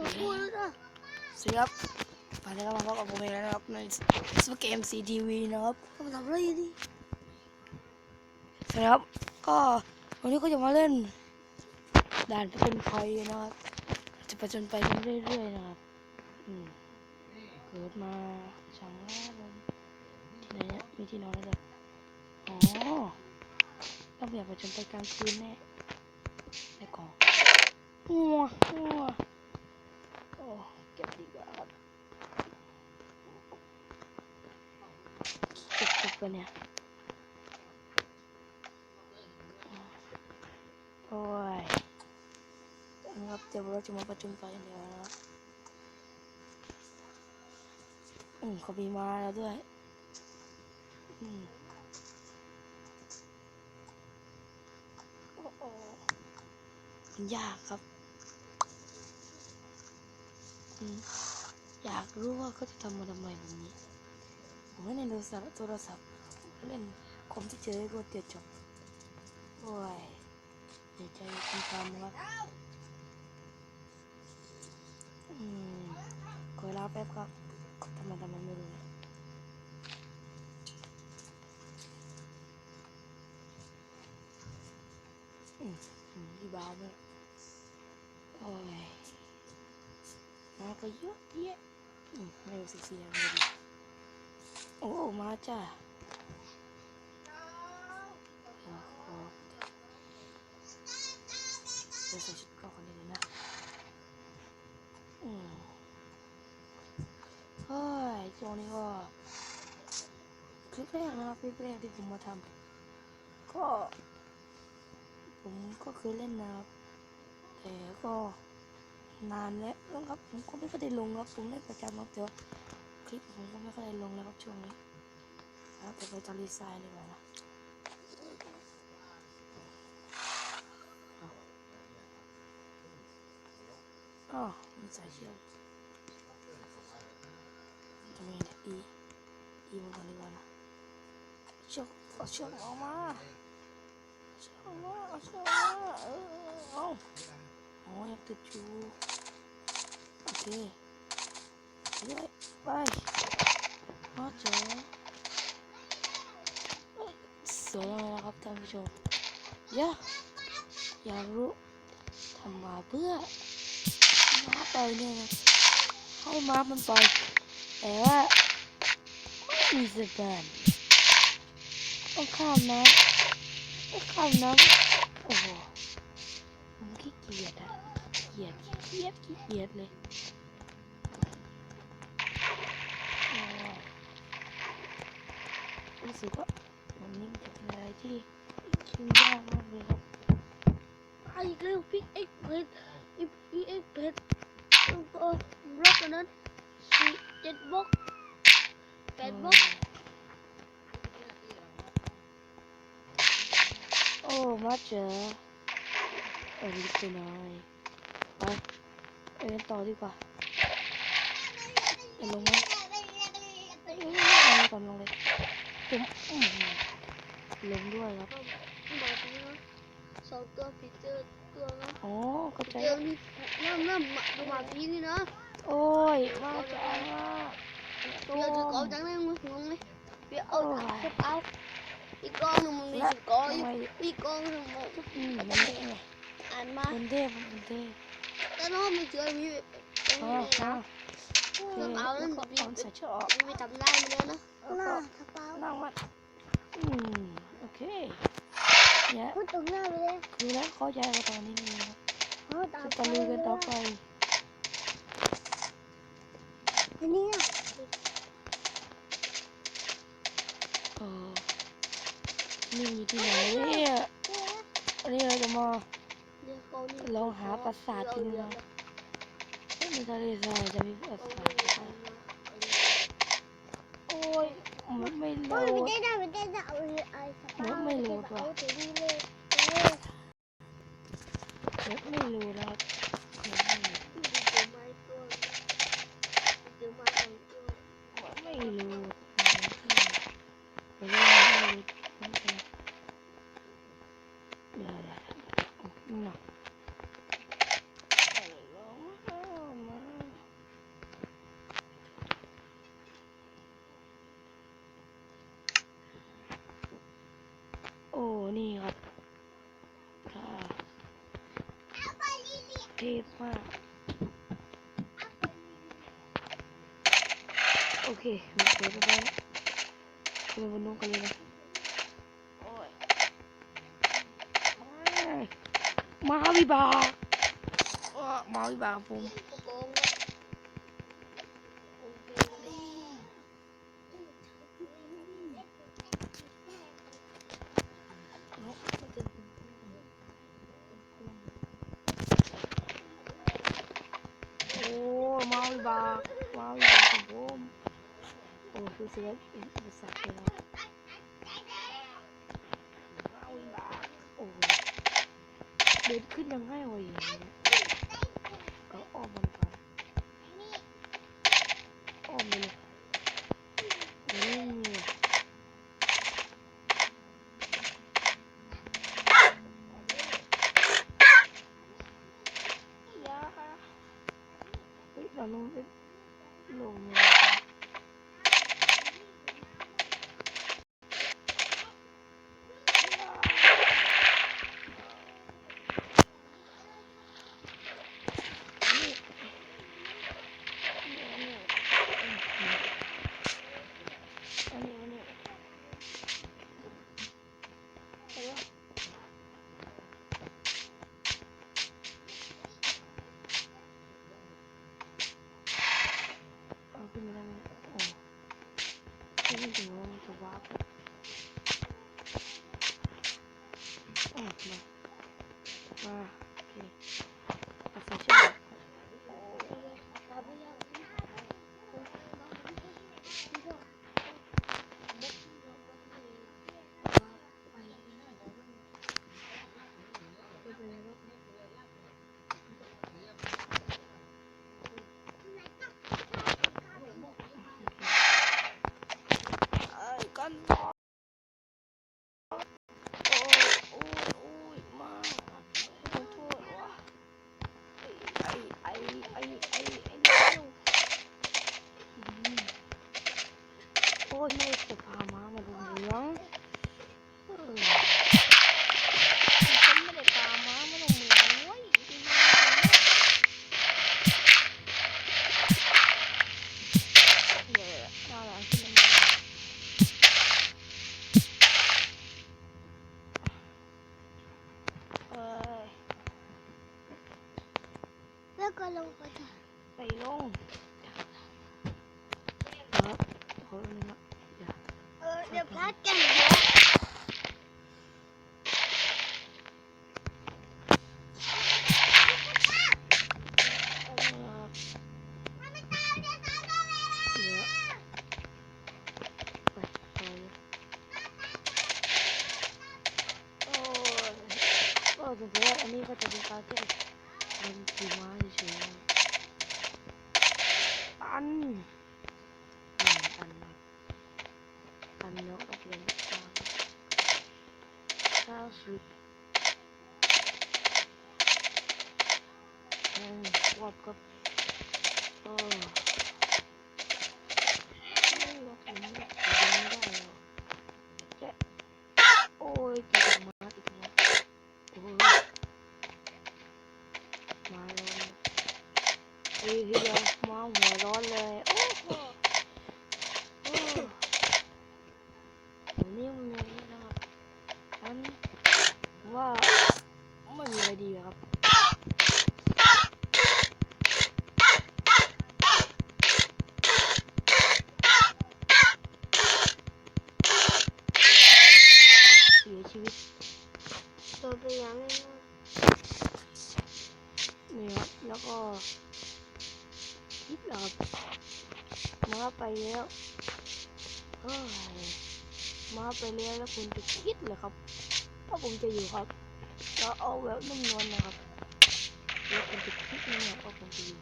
สวัสดีครับตอนนี้เรามาพบกับผมเองแล้วนะครับ ในสเกมซีทีวีนะครับเขามาทำอะไรดิสวัสดีครับ ก็วันนี้ก็จะมาเล่น ด่านเป็นไฟนะครับ จะไปจนไปเรื่อยๆนะครับอืมเกิดมาช่างล่าลมที่ไหนเนี่ยมีที่นอนแล้วเลยอ๋อต้องอยากไปจนไปกลางคืนแน่ในกล่องหัวหัวโอ้ เก็บดีกว่าครับเก็บเก็บไปเนี่ยโอ้ยนะครับเดี๋ยวเราจะมาประชุมไฟกันเดี๋ยวนะครับอืมเขามีมาแล้วด้วย อืมโอ้โหมันยากครับ อยากรู้ว่าเขาจะทำมาทำไมแบบนี้ ผมเล่นในโทรศัพท์โทรศัพท์เล่นคอมพิวเตอร์ก็เดียจบโอ้ยเดี๋ยวใจคุณทำครับอืมขอเวลาแป๊บครับทำไมทำไมไม่รู้อืมอืมดีบ้าเลยโอ้ย มาก็เยอะแยะไม่รู้สิเสียงเลยดิโอ้ มาจ้าเดี๋ยวขอเดี๋ยวใส่ชุดกราะคนนี้เลยนะอืมเฮ้ยช่วงนี้ก็คลิปแรกนะครับคลิปแรกที่ผมมาทำก็ ผมก็เคยเล่นนะครับแต่ก็ นานแล้วนะครับผมก็ไม่ค่อยได้ลงครับผมเล่ประจำครับแต่ว่าคลิปผมก็ไม่ค่อยได้ลงแล้วครับช่วงนี้ครับไปไปตอรีไซน์เลยดีกว่านะอ๋อมีสายเชือกทำไงเนี่ยอีอีมันก่อนดีกว่านะเชือกเอาเชือกออกมาเชือกออกมาเอาเชือกออกมาเออเอาอ๋อยังติดอยู่ อเคเรื่อยไปมาเจอเอ้ยสวยมากนะครับท่านผู้ชมย่าอยากรู้ทำมาเพื่อม้าปเนี่ยนะให้ม้ามันไป แต่ว่าไม่มีสะพานต้องข้ามน้ำต้องข้ามน้ำโอ้โหผมขี้เกียจอะ กียจขี้เกียจขี้เกียจเลยรู้สึกว่าวันนี้จะเป็นอะไรที่คิวยากมากเลยครับไอ้เร็วพิกเอ็กเพชรอีพีเอ็กเพชรแล้วก็บล็อกนั้นสี่เจ็ดบล็อกแปดบล็อกโอ้มาเจอเออรีบ ไปหน่อยไปเอ็นต่อดีกว่าเอ็นลงไหมเอ็นลงก่อนลงเลยผมอื้อหือลงด้วยครับบอกนี้นะสองตัวผีเจอตัวนะอ๋อเข้าใจเจอนี่เริ่มเริ่มมาดูมาพีนี่นะโอ้ยมาจ้าเดี๋ยวจะกอจังเลยมึงงงเลยเดี๋ยวเอาเก็บเอาอีกกองหนึ่งมึงมีสิบกองทำไมอีกกองหนึ่งมึงอืมมันเละไงอ่านมามันเทพมันเทพแต่น้องไม่เจอ มีอ๋ออ๋อโอเคแล้วก็ตอนใส่เชือกออกมีทำได้มาแล้วนะแล้วก็นั่งมันอืมโอเคเนี่ยพูดตรงหน้าไปเลยคือแล้วเข้าใจกันตอนนี้นี่ครับจะตะลุยกันต่อไปอันนี้เออนี่อยู่ที่ไหนเนี่ยอันนี้เราจะมา เรานี่ลองหาปราสาทกันดูนะเอ้ยในทะเลทรายจะมีปราสาทโอ้ยมันไม่โหลดไม่ได้ได้ไม่ได้ได้เอาเลยไอ้สปามันไม่โหลดว่อนเจ็บไม่รู้แล้ว pepa. Okay, mi pepa pa. Come wa no kalira. Mahawi ba? Mahawi ba Oh, Maui ba po. โอ้คือเสียเป็นอุปสรรคเลยนะมาวิบากโอ้เดินขึ้นยังไงวะอย่างนี้ ไม่รู้ ขอเลยนะอย่าเออเดี๋ยวพลาดกันเยอะเออเดี๋ยวไปไปโอ้ยก็จะเสียอันนี้ก็จะเป็นการที่ทำขี่ม้าเฉยๆตัน หนึ่งตันนะตันเน มาไปแล้วมาไปแล้วแล้วคุณจะคิดเหรอครับว่าผมจะอยู่ครับแล้วเอาแบบนุ่มนวลนะครับแล้วคุณจะคิดไหมเนี่ยว่าผมจะอยู่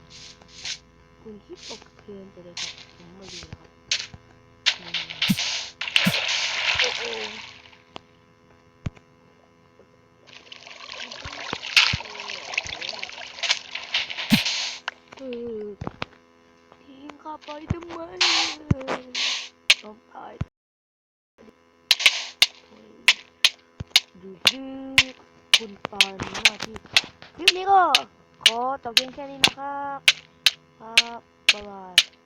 คุณคิดตกเพลินไปเลยครับผมไม่อยู่แล้วครับโอ้โหออทิ้ง ข้าไปทำไมต้องตายดูดูคุณตายหน้าที่คลิปนี้ก็ขอจบเพียงแค่นี้นะครับ ครับบ๊ายบาย